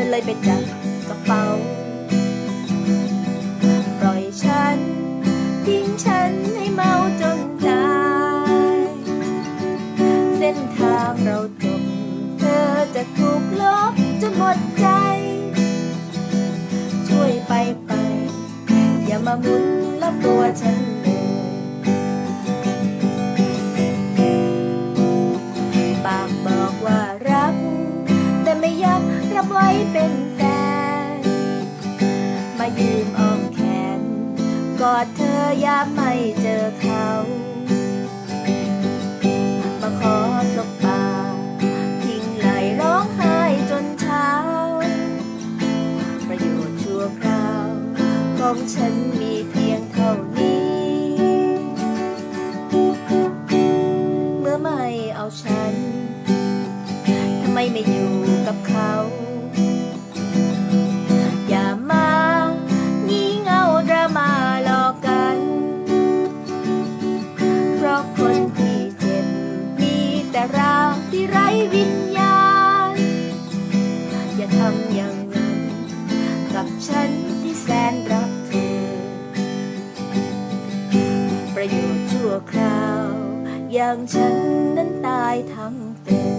ฉันเลยไป็นดังกระเป๋า ปล่อยฉัน ทิ้งฉันให้เมาจนตายเส้นทางเราจบ เธอจะถูกลบจนหมดใจ ช่วยไปไป อย่ามาหมุนและตัวฉัน อยากรับไว้เป็นแฟน มายืมอ้อมแขน กอดเธอยามไม่เจอเขา มาขอสบตาทิ้งไหลร้องไห้จนเช้า ประโยชน์ชั่วคราว ของฉันมี ไมไม่อยู่กับเขา อย่ามางี่เงาดราม่าหลอกกัน เพราะคนที่เจ็บมีแต่เราที่ไร้วิญญาณ อย่าทำอย่างนั้น กับฉันที่แสนรักเธอ ประโยชน์ชั่วคราว อย่างฉันนั้นตายทั้งเป็น